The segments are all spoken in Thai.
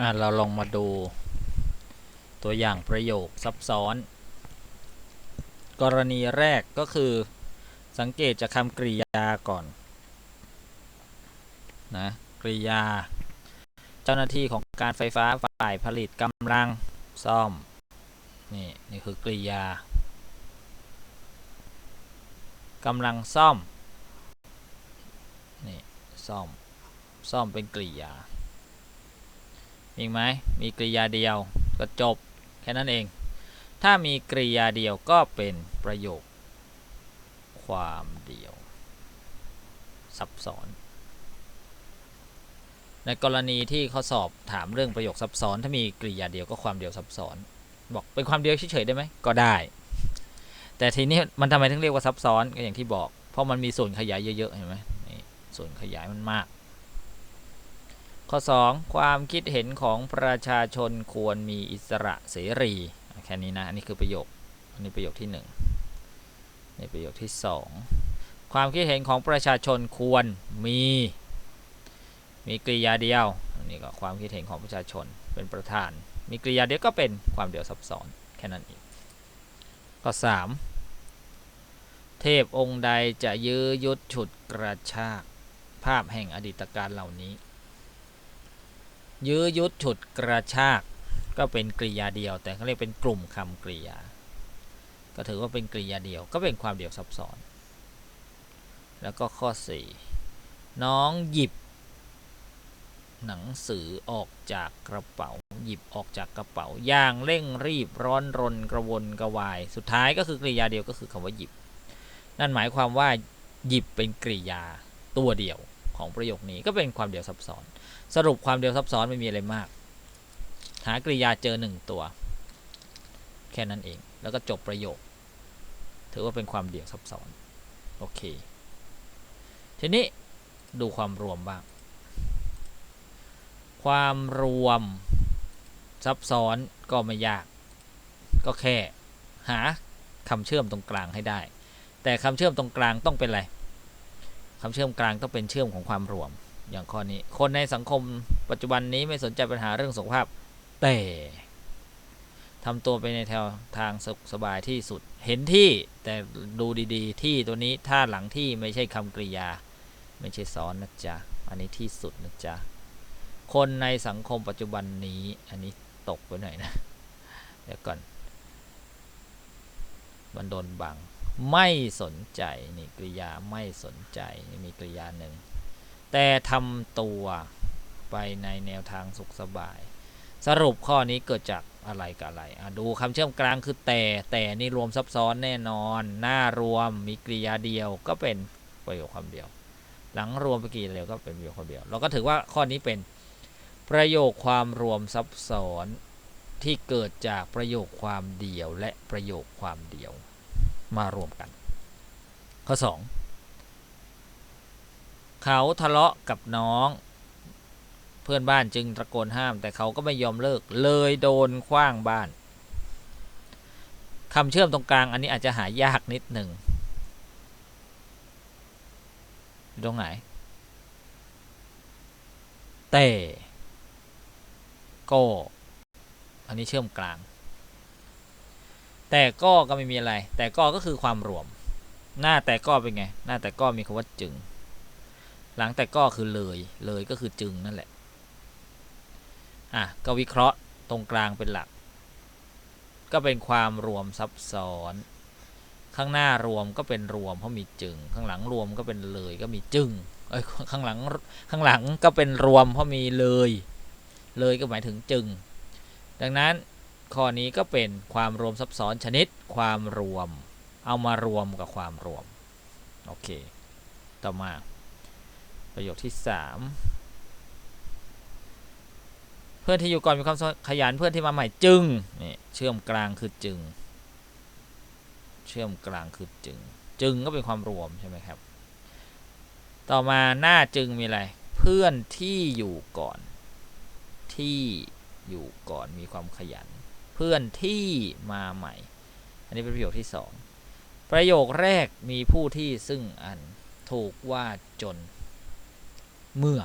อะเราลองมาดูตัวอย่างประโยคซับซ้อน กรณีแรกก็คือสังเกตจากคำกริยาก่อนนะกริยา เจ้าหน้าที่ของการไฟฟ้าฝ่ายผลิตกำลังซ่อม นี่ นี่คือกริยากำลังซ่อม นี่ ซ่อม ซ่อมเป็นกริยา มีอีกไหมมีกริยาเดียวก็จบแค่นั้นเอง ถ้ามีกริยาเดียวก็เป็นประโยค ความเดียว ซับซ้อน ในกรณีที่เขาสอบถามเรื่องประโยคซับซ้อน ถ้ามีกริยาเดียวก็ความเดียวซับซ้อน บอกเป็นความเดียวเฉยๆได้ไหมก็ได้ แต่ทีนี้มันทำไมถึงเรียกว่าซับซ้อนก็อย่างที่บอก เพราะมันมีส่วนขยายเยอะๆเห็นไหมส่วนขยายมันมาก ข้อ 2 ความคิดเห็นของประชาชนควรมีอิสระเสรีแค่นี้นะ อันนี้คือประโยค อันนี้ประโยคที่1นี่ประโยคที่ 2 ความคิดเห็นของประชาชนควรมี มีกริยาเดียว อันนี้ก็ความคิดเห็นของประชาชนเป็นประธาน มีกริยาเดียวก็เป็นความเดียวซับซ้อนแค่นั้นเองข้อ3เทพองค์ใดจะยื้อยุดฉุดกระชากภาพแห่งอดีตการเหล่านี้ ยื้อยุดฉุดกระชาก ก็เป็นกริยาเดียว แต่เขาเรียกเป็นกลุ่มคำกริยา ก็ถือว่าเป็นกริยาเดียว ก็เป็นความเดียวซับซ้อน แล้วก็ข้อ 4 น้องหยิบ หนังสือออกจากกระเป๋า หยิบออกจากกระเป๋า อย่างเร่งรีบร้อนรนกระวนกระวาย สุดท้ายก็คือกริยาเดียวก็คือคำว่าหยิบ นั่นหมายความว่าหยิบเป็นกริยาตัวเดียว ของประโยคนี้ก็เป็นความเดียวซับซ้อน สรุปความเดียวซับซ้อนไม่มีอะไรมาก หากริยาเจอหนึ่งตัว แค่นั้นเอง แล้วก็จบประโยค ถือว่าเป็นความเดียวซับซ้อน โอเค ทีนี้ดูความรวมบ้าง ความรวมซับซ้อนก็ไม่ยาก ก็แค่หาคำเชื่อมตรงกลางให้ได้ แต่คำเชื่อมตรงกลางต้องเป็นอะไร คำเชื่อมกลางต้องเป็นเชื่อมของความรวม อย่างข้อนี้ คนในสังคมปัจจุบันนี้ไม่สนใจปัญหาเรื่องสุขภาพ แต่ทำตัวไปในแถวทางสุขสบายที่สุด เห็นที่แต่ดูดีๆ ที่ตัวนี้ถ้าหลังที่ไม่ใช่คำกริยา ไม่ใช่ซ้อนนะจ๊ะ อันนี้ที่สุดนะจ๊ะ คนในสังคมปัจจุบันนี้ อันนี้ตกไปหน่อยนะ เดี๋ยวก่อน มันโดนบัง ไม่สนใจนี่กริยาไม่สนใจนี่มีกริยาหนึ่งแต่ทำตัวไปในแนวทางสุขสบาย สรุปข้อนี้เกิดจากอะไรกับอะไรดูคำเชื่อมกลางคือแต่แต่นี่รวมซับซ้อนแน่นอน หน้ารวมมีกริยาเดียวก็เป็นประโยคความเดียว หลังรวมไปกี่เดียวก็เป็นประโยคความเดียว เราก็ถือว่าข้อนี้เป็นประโยคความรวมซับซ้อนที่เกิดจากประโยคความเดียวและประโยคความเดียว มารวมกัน ข้อ 2 เขาทะเลาะกับน้อง เพื่อนบ้านจึงตะโกนห้าม แต่เขาก็ไม่ยอมเลิกเลยโดนคว้างบ้านคำเชื่อมตรงกลางอันนี้อาจจะหายากนิดหนึ่งตรงไหน แต่ก็อันนี้เชื่อมกลาง แต่ก็ก็ไม่มีอะไร แต่ก็ก็คือความรวม หน้าแต่ก็เป็นไง หน้าแต่ก็มีคำว่าจึง หลังแต่ก็คือเลย เลยก็คือจึงนั่นแหละ อะ ก็วิเคราะห์ตรงกลางเป็นหลัก ก็เป็นความรวมซับซ้อน ข้างหน้ารวมก็เป็นรวมเพราะมีจึง ข้างหลังรวมก็เป็นเลยก็มีจึง เอ้ย ข้างหลัง ข้างหลังก็เป็นรวมเพราะมีเลย เลยก็หมายถึงจึง ดังนั้น ข้อนี้ก็เป็นความรวมซับซ้อนชนิดความรวม เอามารวมกับความรวม โอเค ต่อมา ประโยคที่ 3 เพื่อนที่อยู่ก่อนมีความขยันเพื่อนที่มาใหม่จึงนี่เชื่อมกลางคือจึง เชื่อมกลางคือจึง จึงก็เป็นความรวมใช่ไหมครับ ต่อมาหน้าจึงมีอะไร เพื่อนที่อยู่ก่อนที่อยู่ก่อนมีความขยัน เพื่อนที่มาใหม่ อันนี้เป็นประโยคที่สองประโยคแรกมีผู้ที่ซึ่งอันถูกว่าจนเมื่อ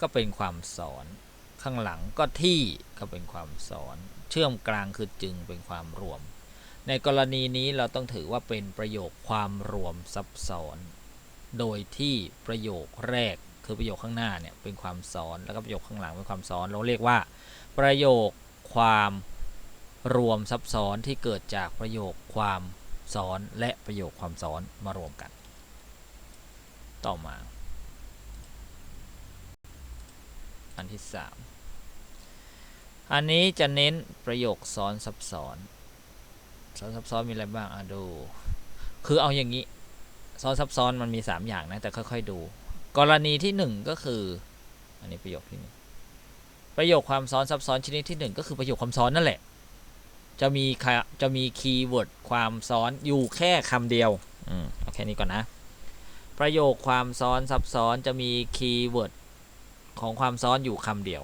ก็ก็เป็นความสอนข้างหลังก็ที่ก็เป็นความสอนเชื่อมกลางคือจึงเป็นความรวม ในกรณีนี้เราต้องถือว่าเป็นประโยคความรวมซับซ้อน โดยที่ประโยคแรก คือประโยคข้างหน้าเนี่ยเป็นความซ้อนแล้วก็ประโยคข้างหลังเป็นความซ้อน เราเรียกว่า ประโยคความรวมซับซ้อนที่เกิดจากประโยคความซ้อนและประโยคความซ้อนมารวมกัน ต่อมา อันที่สามอันนี้จะเน้นประโยคซ้อนซับซ้อนซ้อนซับซ้อนมีอะไรบ้างอะดู คือเอาอย่างนี้ ซ้อนซับซ้อนมันมี 3 อย่างนะ แต่ค่อย ๆ ดู กรณีที่ 1 ก็คือ อันนี้ประโยคที่หนึ่งประโยคความซ้อนซับซ้อนชนิดที่ 1 ก็คือประโยคความซ้อนนั่นแหละ จะมีค่ะจะมีคีย์เวิร์ดความซ้อนอยู่แค่คำเดียวอืมเอาแค่นี้ก่อนนะ ประโยคความซ้อนซับซ้อนจะมีคีย์เวิร์ดของความซ้อนอยู่คำเดียว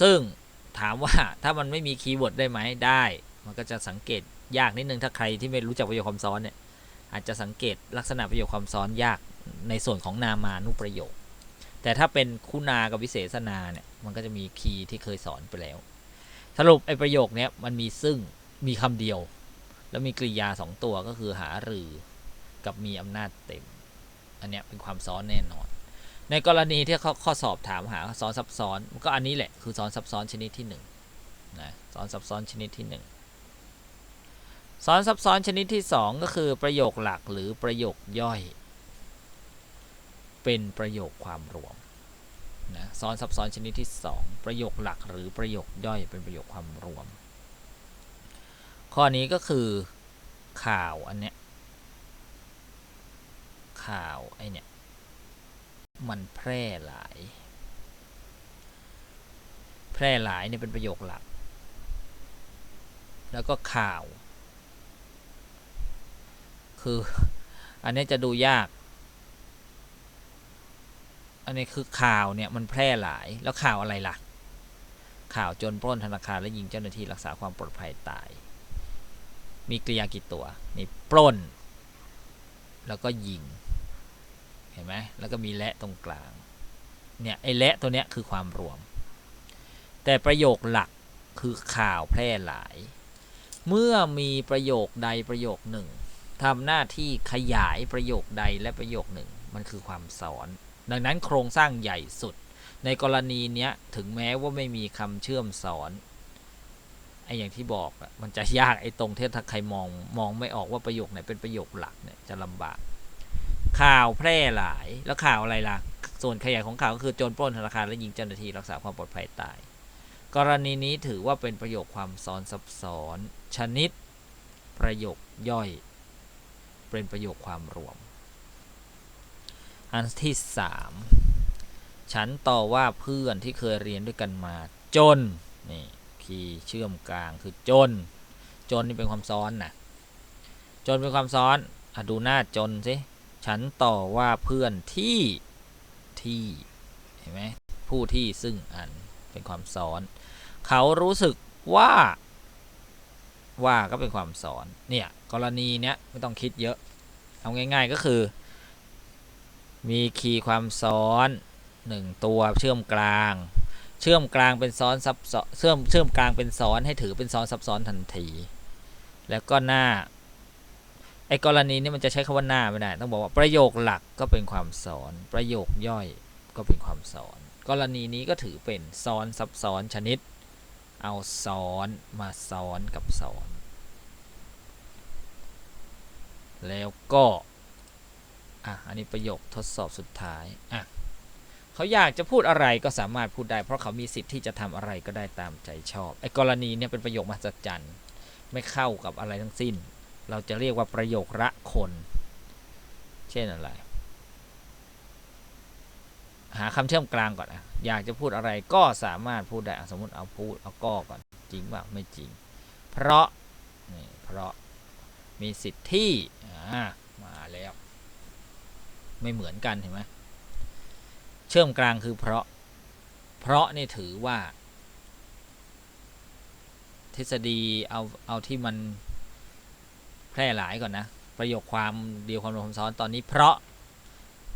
ซึ่งถามว่าถ้ามันไม่มีคีย์เวิร์ดได้ไหมได้ มันก็จะสังเกตยากนิดนึงถ้าใครที่ไม่รู้จักประโยคความซ้อนเนี่ย อาจจะสังเกตลักษณะประโยคความซ้อนยากในส่วนของนามานุประโยค แต่ถ้าเป็นคุณากับวิเศษนาเนี่ยมันก็จะมีคีย์ที่เคยสอนไปแล้ว สรุปไอ้ประโยคเนี้ยมันมีซึ่งมีคำเดียว แล้วมีกริยาสองตัวก็คือหารือกับมีอำนาจเต็ม อันเนี้ยเป็นความซ้อนแน่นอน ในกรณีที่เขาข้อสอบถามหาซ้อนซับซ้อนก็อันนี้แหละคือซ้อนซับซ้อนชนิดที่หนึ่งนะซ้อนซับซ้อนชนิดที่หนึ่ง ซ้อนซับซ้อนชนิดที่สองก็คือประโยคหลักหรือประโยคย่อย เป็นประโยคความรวมนะซ้อนซับซ้อนชนิดที่สองประโยคหลักหรือประโยคย่อยเป็นประโยคความรวม ข้อนี้ก็คือข่าวอันเนี้ยข่าวไอเนี้ยมันแพร่หลาย แพร่หลายเนี่ยเป็นประโยคหลัก แล้วก็ข่าว คือ อันนี้จะดูยาก อันนี้คือข่าวเนี่ยมันแพร่หลายแล้วข่าวอะไรล่ะ ข่าวจรปล้นธนาคารและยิงเจ้าหน้าที่รักษาความปลอดภัยตาย มีกริยากี่ตัวนี่ปล้น แล้วก็ยิง เห็นไหมแล้วก็มีและตรงกลางเนี่ยไอ้และตัวเนี้ยคือความรวม แต่ประโยคหลักคือข่าวแพร่หลาย เมื่อมีประโยคใดประโยคหนึ่ง ทำหน้าที่ขยายประโยคใดและประโยคหนึ่ง มันคือความซ้อน ดังนั้นโครงสร้างใหญ่สุด ในกรณีเนี้ยถึงแม้ว่าไม่มีคำเชื่อมสอนไอ้อย่างที่บอกอะมันจะยากไอ้ตรงที่ถ้าใครมองมองไม่ออกว่าประโยคไหนเป็นประโยคหลักเนี่ยจะลำบาก ข่าวแพร่หลายแล้วข่าวอะไรล่ะ ส่วนขยายของข่าวก็คือโจรปล้นธนาคารและยิงเจ้าหน้าที่รักษาความปลอดภัยตาย กรณีนี้ถือว่าเป็นประโยคความซ้อนซับซ้อน ชนิดประโยคย่อย เป็นประโยคความรวม อันที่สามฉันต่อว่าเพื่อนที่เคยเรียนด้วยกันมาจน นี่คีย์เชื่อมกลางคือจน จนนี่เป็นความซ้อนนะจนเป็นความซ้อนอะดูหน้าจนสิ ฉันต่อว่าเพื่อนที่ที่เห็นไหมผู้ที่ซึ่งอันเป็นความซ้อน เขารู้สึกว่า ว่าก็เป็นความซ้อนเนี่ย กรณีเนี้ยไม่ต้องคิดเยอะ เอาง่าย ๆก็คือ มีคีย์ความซ้อนหนึ่งตัวเชื่อมกลาง เชื่อมกลางเป็นซ้อนซับซ้อนเชื่อมเชื่อมกลางเป็นซ้อนให้ถือเป็นซ้อนซับซ้อนทันที แล้วก็หน้าไอ้กรณีนี้มันจะใช้คำว่าหน้าไม่ได้ ต้องบอกว่าประโยคหลักก็เป็นความซ้อน ประโยคย่อยก็เป็นความซ้อน กรณีนี้ก็ถือเป็นซ้อนซับซ้อนชนิด เอาซ้อนมาซ้อนกับซ้อน แล้วก็อะอันนี้ประโยคทดสอบสุดท้ายอะเขาอยากจะพูดอะไรก็สามารถพูดได้ เพราะเขามีสิทธิ์ที่จะทำอะไรก็ได้ตามใจชอบไอ้กรณีเนี่ยเป็นประโยคมหัศจรรย์ไม่เข้ากับอะไรทั้งสิ้น เราจะเรียกว่าประโยคละคน เช่นอะไร หาคำเชื่อมกลางก่อนอะอยากจะพูดอะไรก็สามารถพูดได้สมมติเอาพูดเอาก็ก่อนจริงว่าไม่จริง เพราะนี่เพราะ มีสิทธิ์ที่มาแล้ว ไม่เหมือนกันเห็นไหมเชื่อมกลางคือเพราะ เพราะนี่ถือว่า ทฤษฎีเอาเอาที่มันแพร่หลายก่อนนะ ประโยคความเดียวความรวมความซ้อนตอนนี้ เพราะ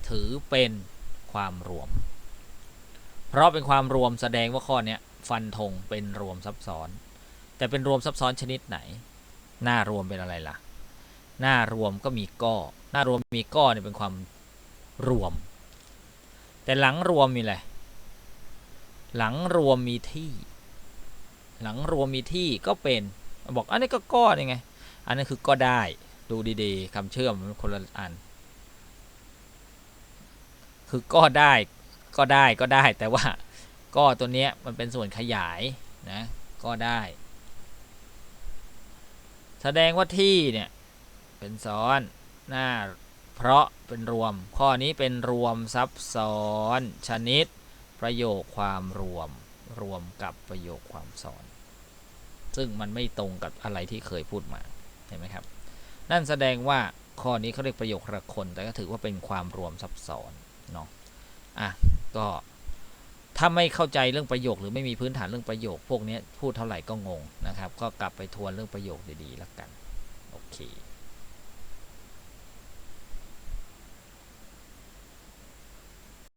ถือเป็นคความรวม เพราะเป็นความรวมแสดงว่าข้อเนี้ยฟันธงเป็นรวมซับซ้อน แต่เป็นรวมซับซ้อนชนิดไหน หน้ารวมเป็นอะไรล่ะ หน้ารวมก็มีก้อหน้ารวมมีก้อเนี่ยเป็นความรวม แต่หลังรวมมีอะไรหลังรวมมีที่ หลังรวมมีที่ก็เป็นบอกอันนี้ก็ก้อนี่ไง อันนั้คือก็ได้ดูดีๆคำเชื่อมคนละอัน คือก็ได้ก็ได้ก็ได้แต่ว่าก็ตัวเนี้ยมันเป็นส่วนขยายนะก็ได้ แสดงว่าที่เนี่ย เป็นซ้อน หน้า เพราะเป็นรวม ข้อนี้เป็นรวมซับซ้อน ชนิด ประโยคความรวม รวมกับประโยคความซ้อน ซึ่งมันไม่ตรงกับอะไรที่เคยพูดมา เห็นไหมครับ นั่นแสดงว่าข้อนี้เขาเรียกประโยคละคน แต่ก็ถือว่าเป็นความรวมซับซ้อนเนาะ อะ ก็ถ้าไม่เข้าใจเรื่องประโยคหรือไม่มีพื้นฐานเรื่องประโยค พวกนี้พูดเท่าไหร่ก็งงนะครับ ก็กลับไปทวนเรื่องประโยคดีๆแล้วกัน โอเค